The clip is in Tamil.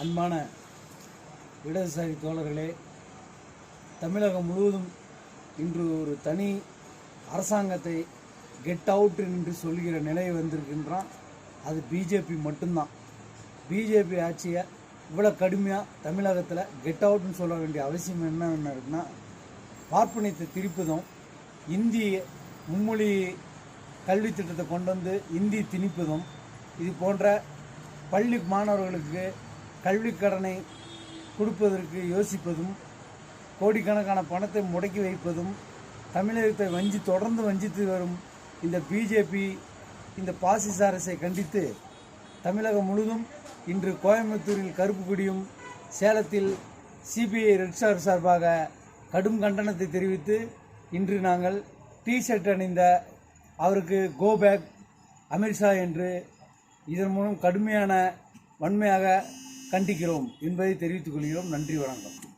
அன்பான இடதுசாரி தோழர்களே தமிழகம் முழுவதும் இன்று ஒரு தனி அரசாங்கத்தை கெட் அவுட் என்று சொல்கிற நிலை வந்திருக்கின்றான். அது பிஜேபி மட்டும்தான். பிஜேபி ஆட்சியை இவ்வளோ கடுமையாக தமிழகத்தில் கெட் அவுட்னு சொல்ல வேண்டிய அவசியம் என்ன இருக்குன்னா பார்ப்பனியத்தை திரிப்பதும் இந்தி மும்மொழி கல்வி திட்டத்தை கொண்டு வந்து இந்தி திணிப்பதும் இது போன்ற பள்ளி மாணவர்களுக்கு கல்விக்கடனை கொடுப்பதற்கு யோசிப்பதும் கோடிக்கணக்கான பணத்தை முடக்கி வைப்பதும் தமிழகத்தை வஞ்சி தொடர்ந்து வஞ்சித்து வரும் இந்த பிஜேபி இந்த பாசிச அரசை கண்டித்து தமிழகம் முழுதும் இன்று கோயம்புத்தூரில் கருப்பு கொடியும் சேலத்தில் சிபிஐ ரெட் ஸ்டார் சார்பாக கடும் கண்டனத்தை தெரிவித்து இன்று நாங்கள் டி ஷர்ட் அணிந்த அவருக்கு கோ பேக் அமித்ஷா என்று இதன் மூலம் கடுமையான வன்மையாக கண்டிக்கிறோம் என்பதை தெரிவித்துக் கொள்கிறோம். நன்றி வணக்கம்.